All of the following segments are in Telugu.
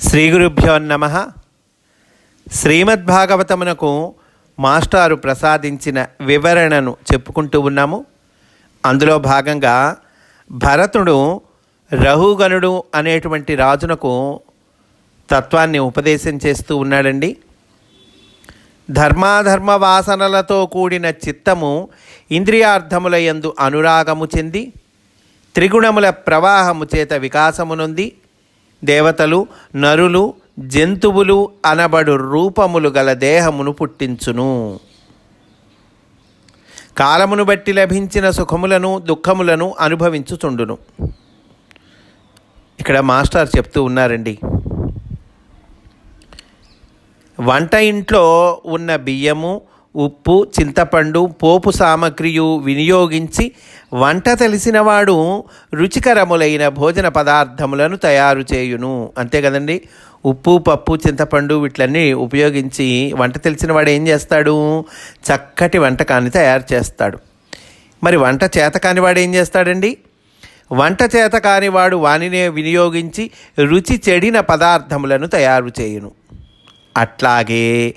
శ్రీ గురుభ్యో నమ. శ్రీమద్భాగవతమునకు మాస్టారు ప్రసాదించిన వివరణను చెప్పుకుంటూ ఉన్నాము. అందులో భాగంగా భరతుడు రహుగణుడు అనేటువంటి రాజునకు తత్వాన్ని ఉపదేశం చేస్తూ ఉన్నాడండి. ధర్మాధర్మ వాసనలతో కూడిన చిత్తము ఇంద్రియార్థముల యందు అనురాగము చెంది త్రిగుణముల ప్రవాహము చేత వికాసమునుంది దేవతలు నరులు జంతువులు అనబడు రూపములు గల దేహమును పుట్టించును. కాలమును బట్టి లభించిన సుఖములను దుఃఖములను అనుభవించుచుండును. ఇక్కడ మాస్టర్ చెప్తూ ఉన్నారండి. వంట ఇంట్లో ఉన్న బియ్యము ఉప్పు చింతపండు పోపు సామగ్రియు వినియోగించి వంట తెలిసినవాడు రుచికరములైన భోజన పదార్థములను తయారు చేయును. అంతే కదండి? ఉప్పు పప్పు చింతపండు వీటిలన్నీ ఉపయోగించి వంట తెలిసినవాడు ఏం చేస్తాడు? చక్కటి వంటకాన్ని తయారు చేస్తాడు. మరి వంట చేత కానివాడు ఏం చేస్తాడండి? వంట చేత కానివాడు వానినే వినియోగించి రుచి చెడిన పదార్థములను తయారు చేయును. అట్లాగే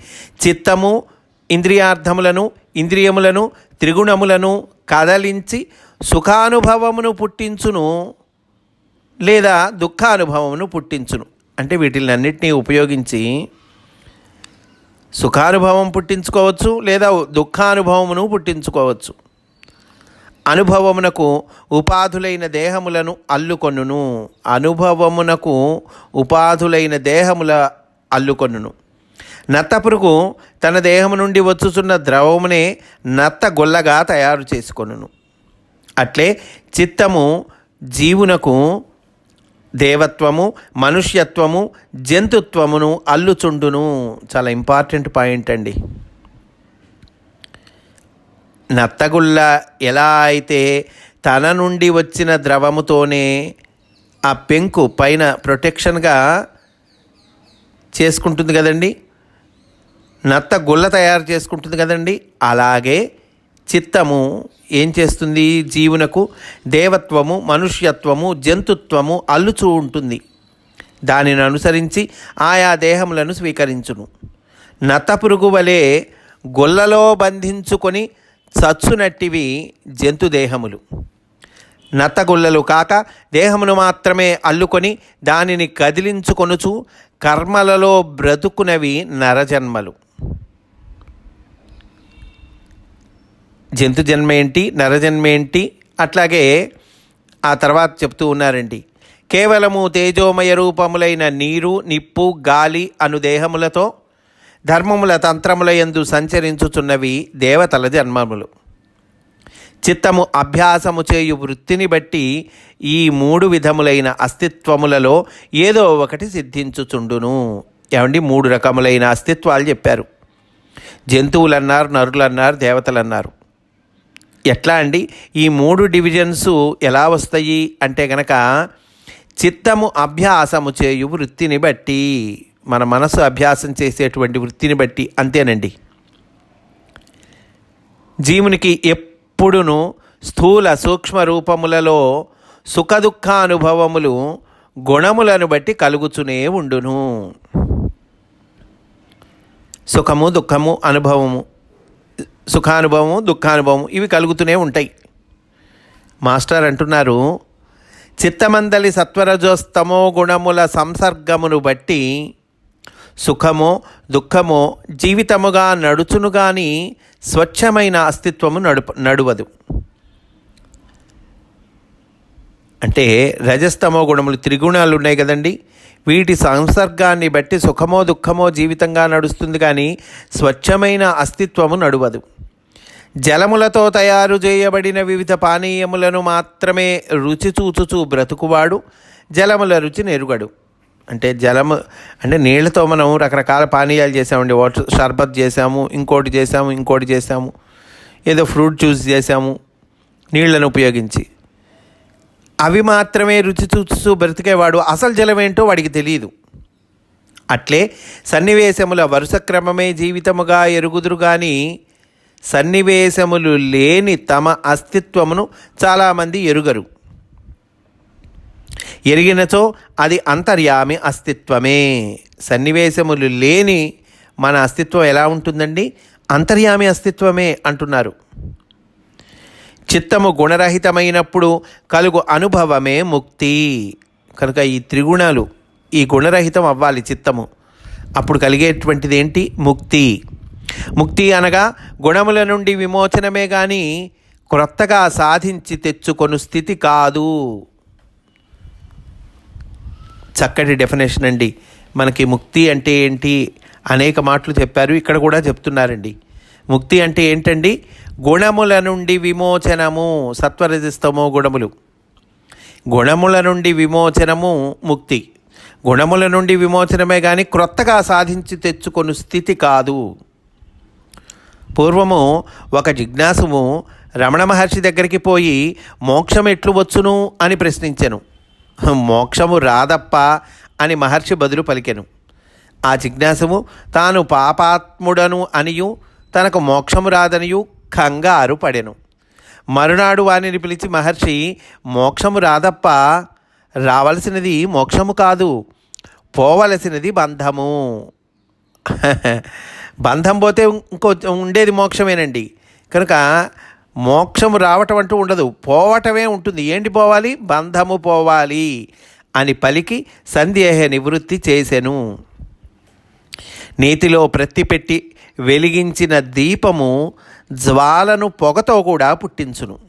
చిత్తము ఇంద్రియార్థములను ఇంద్రియములను త్రిగుణములను కదలించి సుఖానుభవమును పుట్టించును లేదా దుఃఖానుభవమును పుట్టించును. అంటే వీటిలన్నింటినీ ఉపయోగించి సుఖానుభవం పుట్టించుకోవచ్చు లేదా దుఃఖానుభవమును పుట్టించుకోవచ్చు. అనుభవమునకు ఉపాధులైన దేహములను అల్లుకొనును. అనుభవమునకు ఉపాధులైన దేహముల అల్లుకొనును. నత్త పురుగు తన దేహము నుండి వచ్చుచున్న ద్రవమునే నత్త గొల్లగా తయారు చేసుకొనును. అట్లే చిత్తము జీవునకు దేవత్వము మనుష్యత్వము జంతుత్వమును అల్లుచుండును. చాలా ఇంపార్టెంట్ పాయింట్ అండి. నత్తగుల్ల ఎలా అయితే తన నుండి వచ్చిన ద్రవముతోనే ఆ పెంకు పైన ప్రొటెక్షన్గా చేసుకుంటుంది కదండి. నత్త గుల్ల తయారు చేసుకుంటుంది కదండి. అలాగే చిత్తము ఏం చేస్తుంది? జీవునకు దేవత్వము మనుష్యత్వము జంతుత్వము అల్లుచూ ఉంటుంది. దానిని అనుసరించి ఆయా దేహములను స్వీకరించును. నత్తపురుగు వలె గొల్లలో బంధించుకొని చచ్చునట్టివి జంతుదేహములు నత్తగుల్లలు కాక దేహమును మాత్రమే అల్లుకొని దానిని కదిలించుకొనుచు కర్మలలో బ్రతుకునవి నరజన్మలు. జంతు జన్మ ఏంటి? నరజన్మ ఏంటి? అట్లాగే ఆ తర్వాత చెప్తూ ఉన్నారండి. కేవలము తేజోమయ రూపములైన నీరు నిప్పు గాలి అను దేహములతో ధర్మముల తంత్రముల యందు సంచరించుచున్నవి దేవతల జన్మములు. చిత్తము అభ్యాసము చేయు వృత్తిని బట్టి ఈ మూడు విధములైన అస్తిత్వములలో ఏదో ఒకటి సిద్ధించుచుండును. ఏమండి? మూడు రకములైన అస్తిత్వాలు చెప్పారు. జంతువులు అన్నారు నరులు అన్నారు దేవతలు అన్నారు ఎట్లా అండి? ఈ మూడు డివిజన్స్ ఎలా వస్తాయి? అంటే గనక చిత్తము అభ్యాసము చేయు వృత్తిని బట్టి మన మనసు అభ్యాసం చేసేటువంటి వృత్తిని బట్టి అంతేనండి. జీవునికి ఎప్పుడును స్థూల సూక్ష్మ రూపములలో సుఖదుఖానుభవములు గుణములను బట్టి కలుగుచునే ఉండును. సుఖము దుఃఖము అనుభవము. సుఖానుభవము దుఃఖానుభవము ఇవి కలుగుతూనే ఉంటాయి. మాస్టర్ అంటున్నారు చిత్తమందలి సత్వరజోస్తమో గుణముల సంసర్గమును బట్టి సుఖమో దుఃఖమో జీవితముగా నడుచును గాని స్వచ్ఛమైన అస్తిత్వము నడుప నడువదు. అంటే రజస్తమో గుణములు త్రిగుణాలు ఉన్నాయి కదండి. వీటి సంసర్గాన్ని బట్టి సుఖమో దుఃఖమో జీవితంగా నడుస్తుంది కానీ స్వచ్ఛమైన అస్తిత్వము నడువదు. జలములతో తయారు చేయబడిన వివిధ పానీయములను మాత్రమే రుచి చూచుచూ బ్రతుకువాడు జలముల రుచి నెరుగడు. అంటే జలము అంటే నీళ్ళతో మనం రకరకాల పానీయాలు చేసామండి వాటర్ షర్బత్ చేసాము ఇంకోటి చేసాము ఇంకోటి చేసాము ఏదో ఫ్రూట్ జ్యూస్ చేసాము నీళ్ళను ఉపయోగించి. అవి మాత్రమే రుచి చూస్తూ బ్రతికేవాడు అసలు జలమేంటో వాడికి తెలియదు అట్లే సన్నివేశముల వరుస క్రమమే జీవితముగా ఎరుగుదురు కానీ సన్నివేశములు లేని తమ అస్తిత్వమును చాలామంది ఎరుగరు. ఎరిగినచో అది అంతర్యామి అస్తిత్వమే. సన్నివేశములు లేని మన అస్తిత్వం ఎలా ఉంటుందండి? అంతర్యామి అస్తిత్వమే అంటున్నారు. చిత్తము గుణరహితమైనప్పుడు కలుగు అనుభవమే ముక్తి. కనుక ఈ త్రిగుణాలు ఈ గుణరహితం అవ్వాలి చిత్తము. అప్పుడు కలిగేటువంటిది ఏంటి? ముక్తి. ముక్తి అనగా గుణముల నుండి విమోచనమే కానీ క్రొత్తగా సాధించి తెచ్చుకొను స్థితి కాదు. చక్కటి డెఫినేషన్ అండి. మనకి ముక్తి అంటే ఏంటి? అనేక మాటలు చెప్పారు. ఇక్కడ కూడా చెప్తున్నారండి. ముక్తి అంటే ఏంటండి? గుణముల నుండి విమోచనము సత్వరజస్తమో గుణములు. గుణముల నుండి విమోచనము ముక్తి. గుణముల నుండి విమోచనమే కానీ క్రొత్తగా సాధించి తెచ్చుకొని స్థితి కాదు. పూర్వము ఒక జిజ్ఞాసుము రమణ మహర్షి దగ్గరికి పోయి మోక్షం ఎట్లు వచ్చును? అని ప్రశ్నించెను. మోక్షము రాదప్ప అని మహర్షి బదులు పలికెను. ఆ జిజ్ఞాసము తాను పాపాత్ముడను అనియు తనకు మోక్షము రాదనియు కంగారు పడెను మరునాడు వానిని పిలిచి మహర్షి మోక్షము రాదప్ప రావలసినది మోక్షము కాదు పోవలసినది బంధము. బంధం పోతే ఇంకో ఉండేది మోక్షమేనండి. కనుక మోక్షము రావటం అంటూ ఉండదు పోవటమే ఉంటుంది. ఏంటి పోవాలి? బంధము పోవాలి అని పలికి సందేహ నివృత్తి చేసెను. నీతిలో ప్రత్తిపెట్టి వెలిగించిన దీపము జ్వాలను పొగతో కూడా పుట్టించును.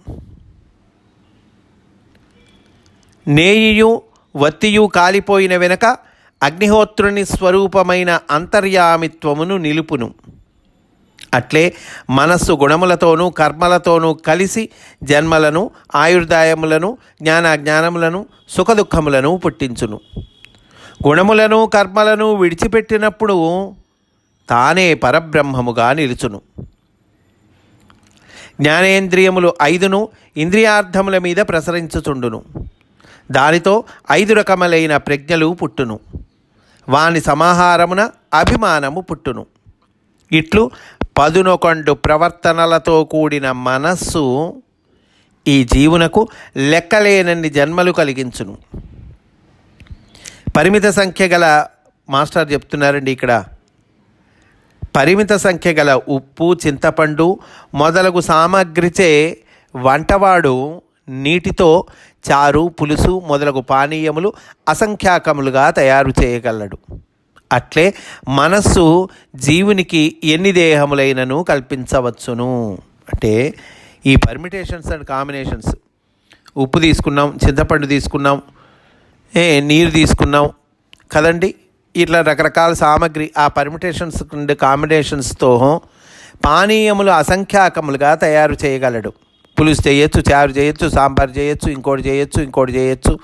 నేయియు వత్తియు కాలిపోయిన వెనక అగ్నిహోత్రుని స్వరూపమైన అంతర్యామిత్వమును నిలుపును. అట్లే మనస్సు గుణములతోనూ కర్మలతోనూ కలిసి జన్మలను ఆయుర్దాయములను జ్ఞానాజ్ఞానములను సుఖదుఖములను పుట్టించును. గుణములను కర్మలను విడిచిపెట్టినప్పుడు తానే పరబ్రహ్మముగా నిలుచును. జ్ఞానేంద్రియములు ఐదును ఇంద్రియార్థముల మీద ప్రసరించుచుండును. దానితో ఐదు రకములైన ప్రజ్ఞలు పుట్టును. వాని సమాహారమున అభిమానము పుట్టును. ఇట్లు పదునొకండు ప్రవర్తనలతో కూడిన మనస్సు ఈ జీవునకు లెక్కలేనన్ని జన్మలు కలిగించును. పరిమిత సంఖ్య గల మాస్టర్ చెప్తున్నారండి ఇక్కడ. పరిమిత సంఖ్య గల ఉప్పు చింతపండు మొదలగు సామాగ్రిచే వంటవాడు నీటితో చారు పులుసు మొదలగు పానీయములు అసంఖ్యాకములుగా తయారు చేయగలడు. అట్లే మనస్సు జీవునికి ఎన్ని దేహములైనను కల్పించవచ్చును. అంటే ఈ పర్మిటేషన్స్ అండ్ కాంబినేషన్స్ ఉప్పు తీసుకున్నాం చింతపండు తీసుకున్నాం ఏ నీరు తీసుకున్నాం కదండి? ఇట్లా రకరకాల సామాగ్రి ఆ పర్మిటేషన్స్ అండ్ కాంబినేషన్స్తో పానీయములు అసంఖ్యాకములుగా తయారు చేయగలడు. పులుసు చేయొచ్చు చారు చేయొచ్చు సాంబార్ చేయొచ్చు ఇంకోటి చేయొచ్చు ఇంకోటి చేయొచ్చు.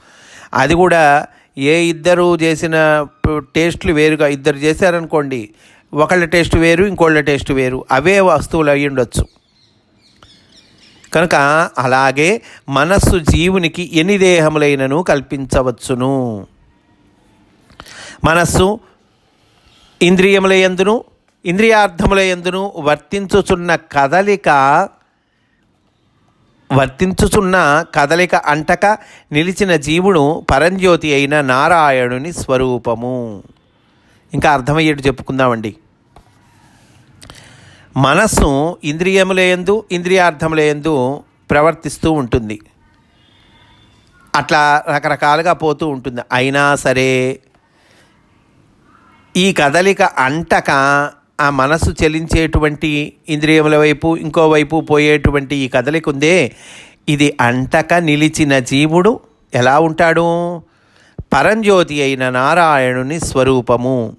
అది కూడా ఏ ఇద్దరు చేసిన టేస్ట్లు వేరుగా ఇద్దరు చేశారనుకోండి ఒకళ్ళ టేస్ట్ వేరు ఇంకోళ్ళ టేస్ట్ వేరు. అవే వస్తువులు అయి ఉండొచ్చు. కనుక అలాగే మనస్సు జీవునికి ఎన్ని దేహములైనను కల్పించవచ్చును. మనస్సు ఇంద్రియముల ఎందును ఇంద్రియార్థముల ఎందును వర్తించుచున్న కదలిక వర్తించుచున్న కదలిక అంటక నిలిచిన జీవుడు పరంజ్యోతి అయిన నారాయణుని స్వరూపము. ఇంకా అర్థమయ్యేట్టు చెప్పుకుందామండి. మనస్సు ఇంద్రియములయందు ఇంద్రియార్థములయందు ప్రవర్తిస్తూ ఉంటుంది. అట్లా రకరకాలుగా పోతూ ఉంటుంది. అయినా సరే ఈ కదలిక అంటక ఆ మనసు చెలించేటువంటి ఇంద్రియముల వైపు ఇంకోవైపు పోయేటువంటి ఈ కదలిక ఉందే ఇది అంటక నిలిచిన జీవుడు ఎలా ఉంటాడు? పరంజ్యోతి అయిన నారాయణుని స్వరూపము.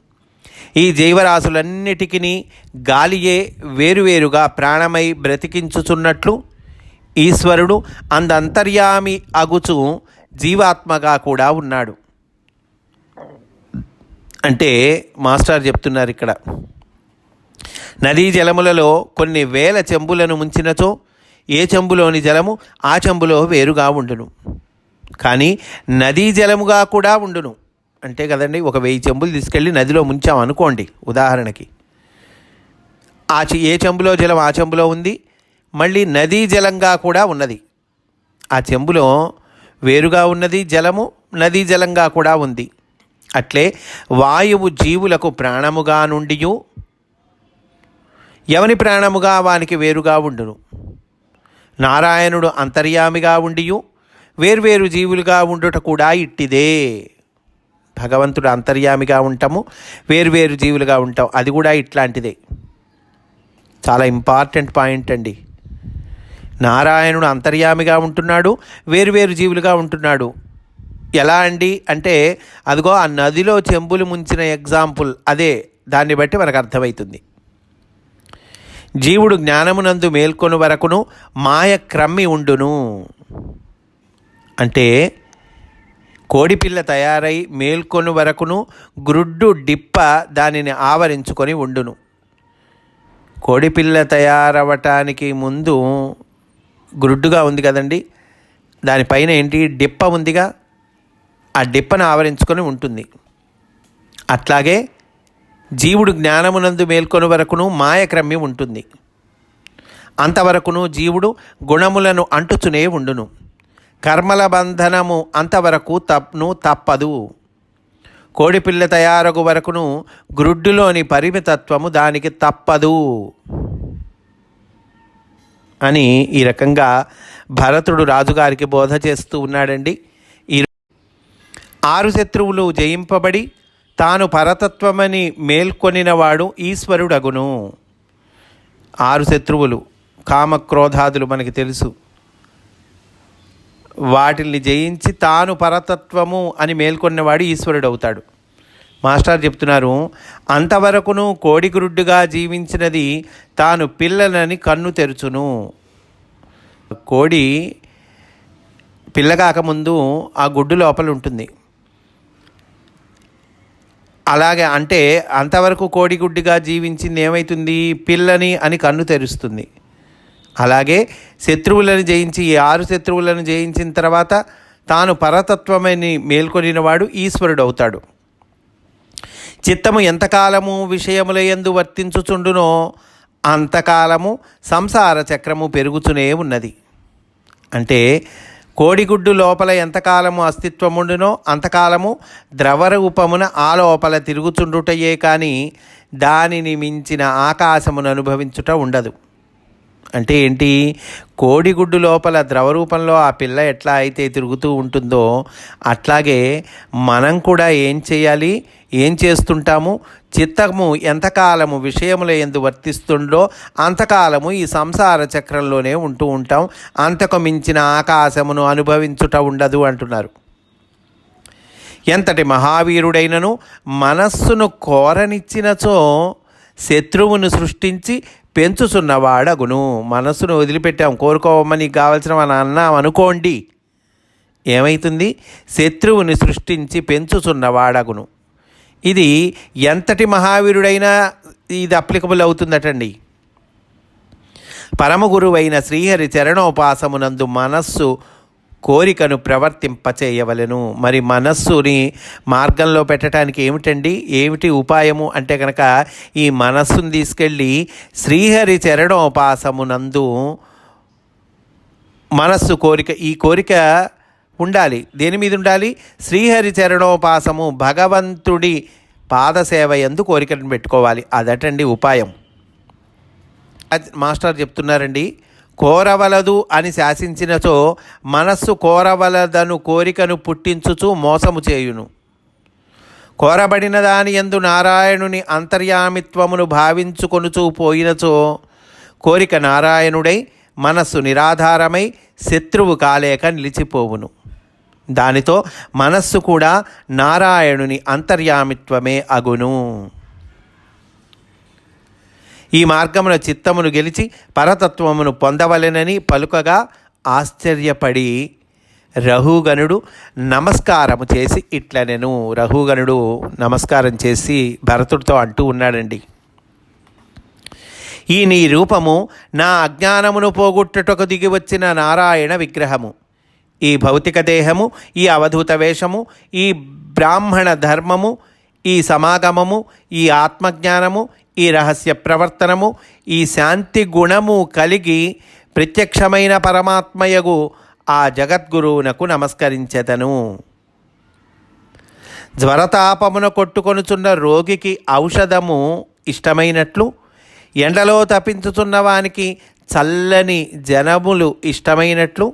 ఈ జీవరాశులన్నిటికీ గాలియే వేరువేరుగా ప్రాణమై బ్రతికించుచున్నట్లు ఈశ్వరుడు అందంతర్యామి అగుచు జీవాత్మగా కూడా ఉన్నాడు. అంటే మాస్టర్ చెప్తున్నారు ఇక్కడ. నదీ జలములలో కొన్ని వేల చెంబులను ముంచినచో ఏ చెంబులోని జలము ఆ చెంబులో వేరుగా ఉండును. కానీ నదీ జలముగా కూడా ఉండును. అంటే కదండి ఒక వెయ్యి చెంబులు తీసుకెళ్ళి నదిలో ముంచాం అనుకోండి ఉదాహరణకి. ఆ చె- ఏ చెంబులో జలం ఆ చెంబులో ఉంది మళ్ళీ నదీ జలంగా కూడా ఉన్నది. ఆ చెంబులో వేరుగా ఉన్నది జలము నదీ జలంగా కూడా ఉంది. అట్లే వాయువు జీవులకు ప్రాణముగా నుండియు. ఎవని ప్రాణముగా? వానికి వేరుగా ఉండును. నారాయణుడు అంతర్యామిగా ఉండియు. వేర్వేరు జీవులుగా ఉండుట కూడా ఇట్టిదే. భగవంతుడు అంతర్యామిగా ఉంటాము. వేర్వేరు జీవులుగా ఉంటాం. అది కూడా ఇట్లాంటిదే. చాలా ఇంపార్టెంట్ పాయింట్ అండి. నారాయణుడు అంతర్యామిగా ఉంటున్నాడు. వేరువేరు జీవులుగా ఉంటున్నాడు. ఎలా అండి? అంటే అదిగో ఆ నదిలో చెంబులు ముంచిన ఎగ్జాంపుల్ అదే దాన్ని బట్టి మనకు అర్థమవుతుంది. జీవుడు జ్ఞానమునందు మేల్కొని వరకును మాయ క్రమ్మి ఉండును. అంటే కోడిపిల్ల తయారై మేల్కొని వరకును గ్రుడ్డు డిప్ప దానిని ఆవరించుకొని ఉండును. కోడిపిల్ల తయారవటానికి ముందు గ్రుడ్డుగా ఉంది కదండి. దానిపైన ఏంటి? డిప్ప ఉందిగా. ఆ డిప్పను ఆవరించుకొని ఉంటుంది. అట్లాగే జీవుడు జ్ఞానమునందు మేల్కొని వరకును మాయక్రమ్యం ఉంటుంది. అంతవరకును జీవుడు గుణములను అంటుచునే ఉండును. కర్మల బంధనము అంతవరకు తప్ను తప్పదు. కోడిపిల్ల తయారగు వరకును గ్రుడ్డులోని పరిమితత్వము దానికి తప్పదు. అని ఈ రకంగా భరతుడు రాజుగారికి బోధ చేస్తూ ఉన్నాడండి. ఈ ఆరు శత్రువులు జయింపబడి తాను పరతత్వమని మేల్కొనినవాడు ఈశ్వరుడగును. ఆరు శత్రువులు కామక్రోధాదులు మనకి తెలుసు. వాటిని జయించి తాను పరతత్వము అని మేల్కొన్నవాడు ఈశ్వరుడు అవుతాడు మాస్టర్ చెప్తున్నారు అంతవరకును కోడిగురుడ్డుగా జీవించినది తాను పిల్లలని కన్ను తెరుచును. కోడి పిల్ల కాకముందు ఆ గుడ్డు లోపల ఉంటుంది అలాగే అంటే అంతవరకు కోడిగుడ్డుగా జీవించింది ఏమవుతుంది పిల్లని అని కన్ను తెరుస్తుంది. అలాగే శత్రువులను జయించి ఈ ఆరు శత్రువులను జయించిన తర్వాత తాను పరతత్వమని మేల్కొనినవాడు ఈశ్వరుడు అవుతాడు చిత్తము ఎంతకాలము విషయముల ఎందు వర్తించుచుండునో అంతకాలము సంసార చక్రము పెరుగుతూనే ఉన్నది. అంటే కోడిగుడ్డు లోపల ఎంతకాలము అస్తిత్వముండునో అంతకాలము ద్రవరూపమున ఆ లోపల తిరుగుచుండుటయే కానీ దానిని మించిన ఆకాశమును అనుభవించుట ఉండదు. అంటే ఏంటి? కోడిగుడ్డు లోపల ద్రవరూపంలో ఆ పిల్ల ఎట్లా అయితే తిరుగుతూ ఉంటుందో అట్లాగే మనం కూడా ఏం చేయాలి? ఏం చేస్తుంటాము? చిత్తము ఎంతకాలము విషయముల ఎందు వర్తిస్తుండో అంతకాలము ఈ సంసార చక్రంలోనే ఉంటూ ఉంటాం. అంతకు మించిన ఆకాశమును అనుభవించుట ఉండదు అంటున్నారు. ఎంతటి మహావీరుడైనను మనస్సును కోరనిచ్చినచో శత్రువును సృష్టించి పెంచుచున్నవాడగును మనస్సును వదిలిపెట్టాం కోరుకోవమని కావలసిన మన అన్నాం అనుకోండి. ఏమైతుంది? శత్రువుని సృష్టించి పెంచుచున్నవాడగును ఇది ఎంతటి మహావీరుడైనా ఇది అప్లికబుల్ అవుతుందటండి. పరమగురువైన శ్రీహరి చరణోపాసమునందు మనస్సు కోరికను ప్రవర్తింపచేయవలను. మరి మనస్సుని మార్గంలో పెట్టడానికి ఏమిటండి? ఏమిటి ఉపాయము? అంటే కనుక ఈ మనస్సును తీసుకెళ్ళి శ్రీహరి చరణోపాసమునందు మనస్సు కోరిక ఈ కోరిక ఉండాలి. దేని మీద ఉండాలి? శ్రీహరి చరణోపాసము భగవంతుడి పాదసేవ ఎందు కోరికను పెట్టుకోవాలి. అదటండి ఉపాయం. అది మాస్టర్ చెప్తున్నారండి కోరవలదు అని శాసించినచో మనస్సు కోరవలదను కోరికను పుట్టించుచు మోసము చేయును. కోరబడిన దాని ఎందు నారాయణుని అంతర్యామిత్వమును భావించుకొనుచూ పోయినచో కోరిక నారాయణుడై మనస్సు నిరాధారమై శత్రువు కాలేక నిలిచిపోవును. దానితో మనస్సు కూడా నారాయణుని అంతర్యామిత్వమే అగును. ఈ మార్గమున చిత్తమును గెలిచి పరతత్వమును పొందవలెనని పలుకగా ఆశ్చర్యపడి రఘుగణుడు నమస్కారము చేసి ఇట్లనెను. రఘుగణుడు నమస్కారం చేసి భరతుడితో అంటూ ఉన్నాడండి. ఈ నీ రూపము నా అజ్ఞానమును పోగొట్టుటకు దిగి వచ్చిన నారాయణ విగ్రహము. ఈ భౌతిక దేహము ఈ అవధూత వేషము ఈ బ్రాహ్మణ ధర్మము ఈ సమాగమము ఈ ఆత్మజ్ఞానము ఈ రహస్య ప్రవర్తనము ఈ శాంతి గుణము కలిగి ప్రత్యక్షమైన పరమాత్మయగు ఆ జగద్గురువునకు నమస్కరించెదను. జ్వరతాపమున కొట్టుకొనుచున్న రోగికి ఔషధము ఇష్టమైనట్లు ఎండలో తప్పించుతున్న వానికి చల్లని జనములు ఇష్టమైనట్లు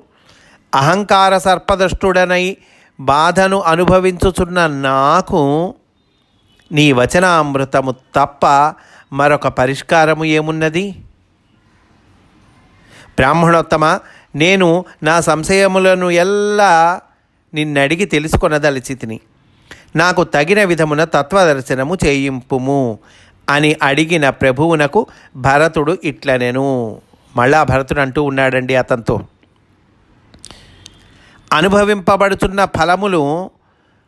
అహంకార సర్పదృష్టుడనై బాధను అనుభవించుచున్న నాకు నీ వచనామృతము తప్ప మరొక పరిష్కారము ఏమున్నది? బ్రాహ్మణోత్తమ నేను నా సంశయములను ఎల్లా నిన్నడిగి తెలుసుకొనదలిచితిని. నాకు తగిన విధమున తత్వదర్శనము చేయింపుము అని అడిగిన ప్రభువునకు భరతుడు ఇట్లనెను. మళ్ళా భరతుడు అంటూ ఉన్నాడండి అతనితో. అనుభవింపబడుతున్న ఫలములు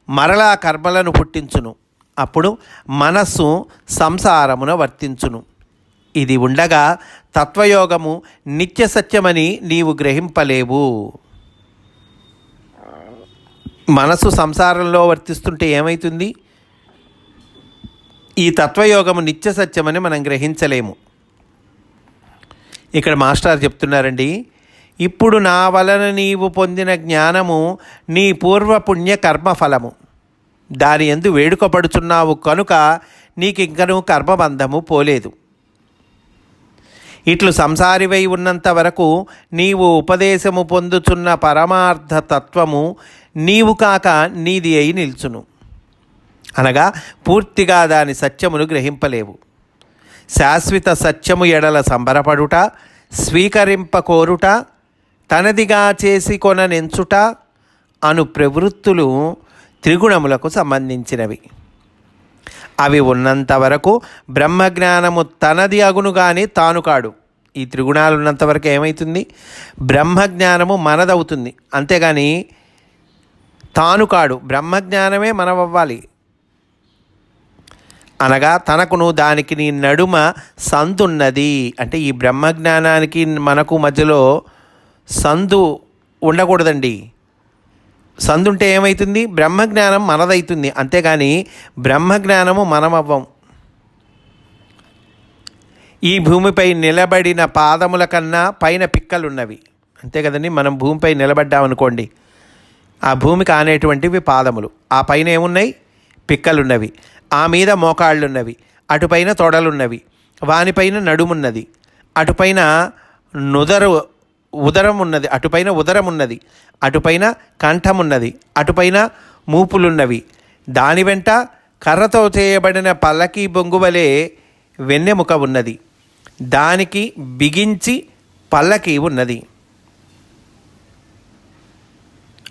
మరలా కర్మలను పుట్టించును. అప్పుడు మనస్సు సంసారమున వర్తించును. ఇది ఉండగా తత్వయోగము నిత్య సత్యమని నీవు గ్రహింపలేవు. మనసు సంసారంలో వర్తిస్తుంటే ఏమవుతుంది ఈ తత్వయోగము నిత్య సత్యమని మనం గ్రహించలేము. ఇక్కడ మాస్టర్ చెప్తున్నారండి ఇప్పుడు నా వలన నీవు పొందిన జ్ఞానము నీ పూర్వపుణ్య కర్మఫలము దాని ఎందు వేడుకపడుచున్నావు కనుక నీకింకను కర్మబంధము పోలేదు. ఇట్లు సంసారివై ఉన్నంత వరకు నీవు ఉపదేశము పొందుచున్న పరమార్థ తత్వము నీవు కాక నీది అయి నిల్చును. అనగా పూర్తిగా దాని సత్యమును గ్రహింపలేవు. శాశ్వత సత్యము ఎడల సంబరపడుట స్వీకరింపకోరుట తనదిగా చేసి కొననెంచుట అను ప్రవృత్తులు త్రిగుణములకు సంబంధించినవి. అవి ఉన్నంత వరకు బ్రహ్మజ్ఞానము తనది అగును కానీ తాను కాడు. ఈ త్రిగుణాలు ఉన్నంత వరకు ఏమవుతుంది బ్రహ్మజ్ఞానము మనదవుతుంది. అంతేగాని తాను కాడు. బ్రహ్మజ్ఞానమే మనవవ్వాలి. అనగా తనకును దానికి నీ నడుమ సందున్నది. అంటే ఈ బ్రహ్మజ్ఞానానికి మనకు మధ్యలో సందు ఉండకూడదండి. సందుంటే ఏమవుతుంది బ్రహ్మజ్ఞానం మనదవుతుంది అంతేగాని బ్రహ్మజ్ఞానము మనమవ్వం. ఈ భూమిపై నిలబడిన పాదముల కన్నా పైన పిక్కలున్నవి. అంతే కదండి మనం భూమిపై నిలబడ్డామనుకోండి ఆ భూమికి ఆనేటువంటివి పాదములు. ఆ పైన ఏమున్నాయి? పిక్కలున్నవి. ఆ మీద మోకాళ్ళున్నవి. అటుపైన తొడలున్నవి. వానిపైన నడుమున్నది. అటుపైన నుదరు ఉదరం ఉన్నది అటుపైన ఉదరం ఉన్నది అటుపైన కంఠం ఉన్నది అటుపైన మూపులున్నవి. దాని వెంట కర్రతో చేయబడిన పల్లకి బొంగువలే వెన్నెముక ఉన్నది. దానికి బిగించి పల్లకి ఉన్నది.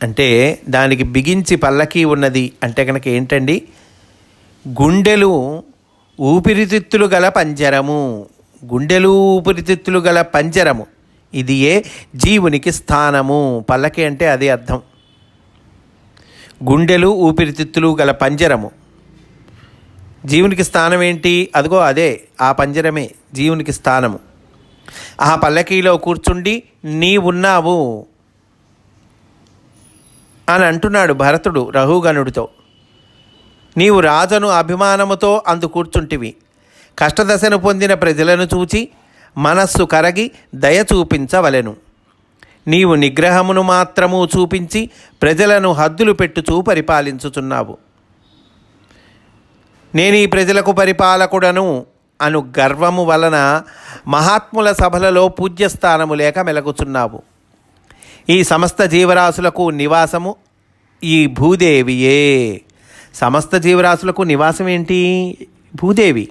అంటే దానికి బిగించి పల్లకి ఉన్నది అంటే కనుక ఏంటండి? గుండెలు ఊపిరితిత్తులు గల పంజరము. గుండెలు ఊపిరితిత్తులు గల పంజరము. ఇది ఏ జీవునికి స్థానము. పల్లకి అంటే అదే అర్థం. గుండెలు ఊపిరితిత్తులు గల పంజరము. జీవునికి స్థానం ఏంటి అదిగో అదే ఆ పంజరమే జీవునికి స్థానము. ఆ పల్లకీలో కూర్చుండి నీ ఉన్నావు అని అంటున్నాడు భరతుడు రఘుగణుడితో. నీవు రాజను అభిమానముతో అందు కూర్చుంటివి. కష్టదశను పొందిన ప్రజలను చూచి మనస్సు కరగి దయ చూపించవలెను. నీవు నిగ్రహమును మాత్రము చూపించి ప్రజలను హద్దులు పెట్టుచూ పరిపాలించుచున్నావు. నేను ఈ ప్రజలకు పరిపాలకుడను అను గర్వము వలన మహాత్ముల సభలలో పూజ్యస్థానము లేక మెలగుచున్నావు. ఈ సమస్త జీవరాశులకు నివాసము ఈ భూదేవియే. సమస్త జీవరాశులకు నివాసం ఏంటి భూదేవి.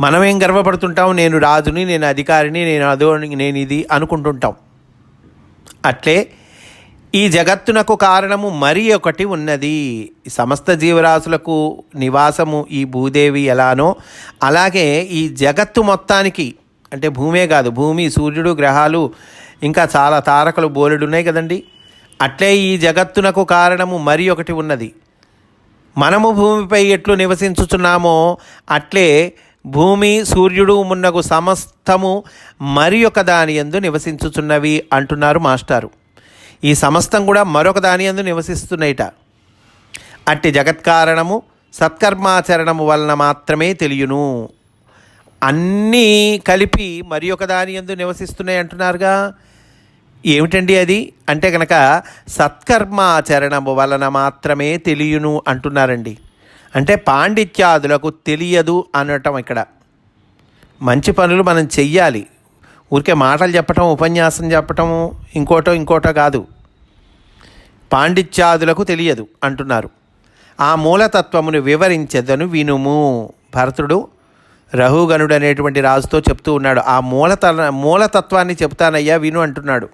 మనమేం గర్వపడుతుంటాం? నేను రాజుని నేను అధికారిని నేను అదో నేను ఇది అనుకుంటుంటాం. అట్లే ఈ జగత్తునకు కారణము మరి ఒకటి ఉన్నది. సమస్త జీవరాశులకు నివాసము ఈ భూదేవి ఎలానో అలాగే ఈ జగత్తు మొత్తానికి అంటే భూమే కాదు భూమి సూర్యుడు గ్రహాలు ఇంకా చాలా తారకలు బోలెడు ఉన్నాయి కదండి. అట్లే ఈ జగత్తునకు కారణము మరి ఒకటి ఉన్నది. మనము భూమిపై ఎట్లు నివసించుచున్నామో అట్లే భూమి సూర్యుడు మున్నగు సమస్తము మరి ఒక దాని ఎందు నివసించుచున్నవి అంటున్నారు మాస్టారు. ఈ సమస్తం కూడా మరొక దాని ఎందు నివసిస్తున్నాయిట. అట్టి జగత్కారణము సత్కర్మాచరణము వలన మాత్రమే తెలియను. అన్నీ కలిపి మరి ఒక దాని ఎందు నివసిస్తున్నాయి అంటున్నారుగా. ఏమిటండి అది? అంటే కనుక సత్కర్మాచరణము వలన మాత్రమే తెలియను అంటున్నారండి. అంటే పాండిత్యాదులకు తెలియదు అనటం ఇక్కడ. మంచి పనులు మనం చెయ్యాలి. ఊరికే మాటలు చెప్పటం ఉపన్యాసం చెప్పటం ఇంకోటో ఇంకోటో కాదు. పాండిత్యాదులకు తెలియదు అంటున్నారు. ఆ మూలతత్వమును వివరించదను వినుము. భరతుడు రహుగణుడు అనేటువంటి రాజుతో చెప్తూ ఉన్నాడు. ఆ మూలత మూలతత్వాన్ని చెప్తానయ్యా విను అంటున్నాడు.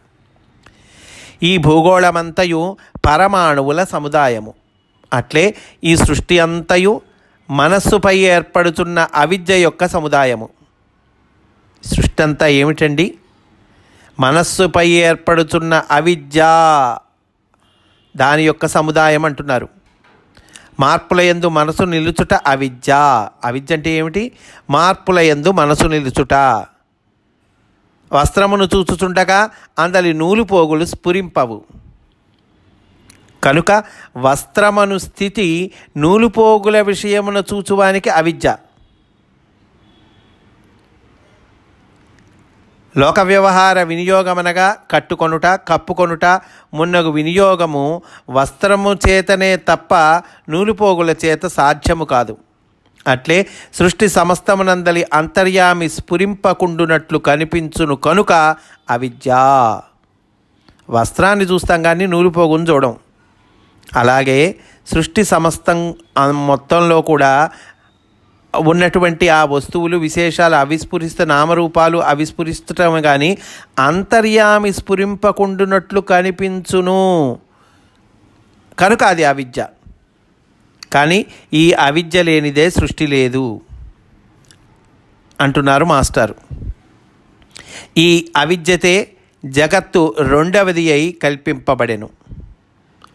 ఈ భూగోళమంతయు పరమాణువుల సముదాయము. అట్లే ఈ సృష్టి అంతయు మనస్సుపై ఏర్పడుతున్న అవిద్య యొక్క సముదాయము. సృష్టి అంతా ఏమిటండి? మనస్సుపై ఏర్పడుతున్న అవిద్య దాని యొక్క సముదాయం అంటున్నారు. మార్పుల యందు మనసు నిలుచుట అవిద్య. అవిద్య అంటే ఏమిటి? మార్పుల యందు మనసు నిలుచుట. వస్త్రమును చూచుచుండగా అందలి నూలు పోగులు స్ఫురింపవు. కనుక వస్త్రమను స్థితి నూలుపోగుల విషయమును చూచువానికి అవిద్య. లోక వ్యవహార వినియోగమనగా కట్టుకొనుట కప్పుకొనుట మున్నగు వినియోగము వస్త్రము చేతనే తప్ప నూలుపోగుల చేత సాధ్యము కాదు. అట్లే సృష్టి సమస్తమునందలి అంతర్యామి స్ఫురింపకుండునట్లు కనిపించును కనుక అవిద్య. వస్త్రాన్ని చూస్తాం కానీ నూలుపోగును చూడం. అలాగే సృష్టి సమస్తం మొత్తంలో కూడా ఉన్నటువంటి ఆ వస్తువులు విశేషాలు అవిస్ఫురిస్త నామరూపాలు అవిస్ఫురిస్తటం కానీ అంతర్యామి స్ఫురింపకుండునట్లు కనిపించును. కనుక అది అవిద్య. కానీ ఈ అవిద్య లేనిదే సృష్టి లేదు అంటున్నారు మాస్టారు. ఈ అవిద్యతే జగత్తు రెండవది అయి కల్పింపబడెను.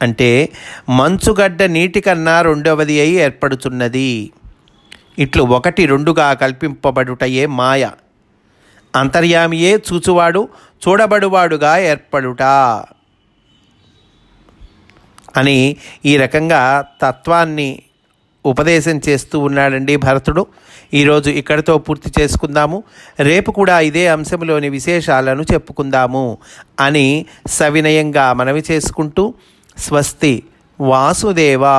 అంటే మంచుగడ్డ నీటి కన్నా రెండవది అయి ఏర్పడుతున్నది ఇట్లు ఒకటి రెండుగా కల్పింపబడుటయే మాయ. అంతర్యామియే చూచువాడు చూడబడువాడుగా ఏర్పడుట. అని ఈ రకంగా తత్వాన్ని ఉపదేశం చేస్తూ ఉన్నాడండి భరతుడు. ఈరోజు ఇక్కడితో పూర్తి చేసుకుందాము. రేపు కూడా ఇదే అంశంలోని విశేషాలను చెప్పుకుందాము అని సవినయంగా మనవి చేసుకుంటూ స్వస్తి వాసుదేవా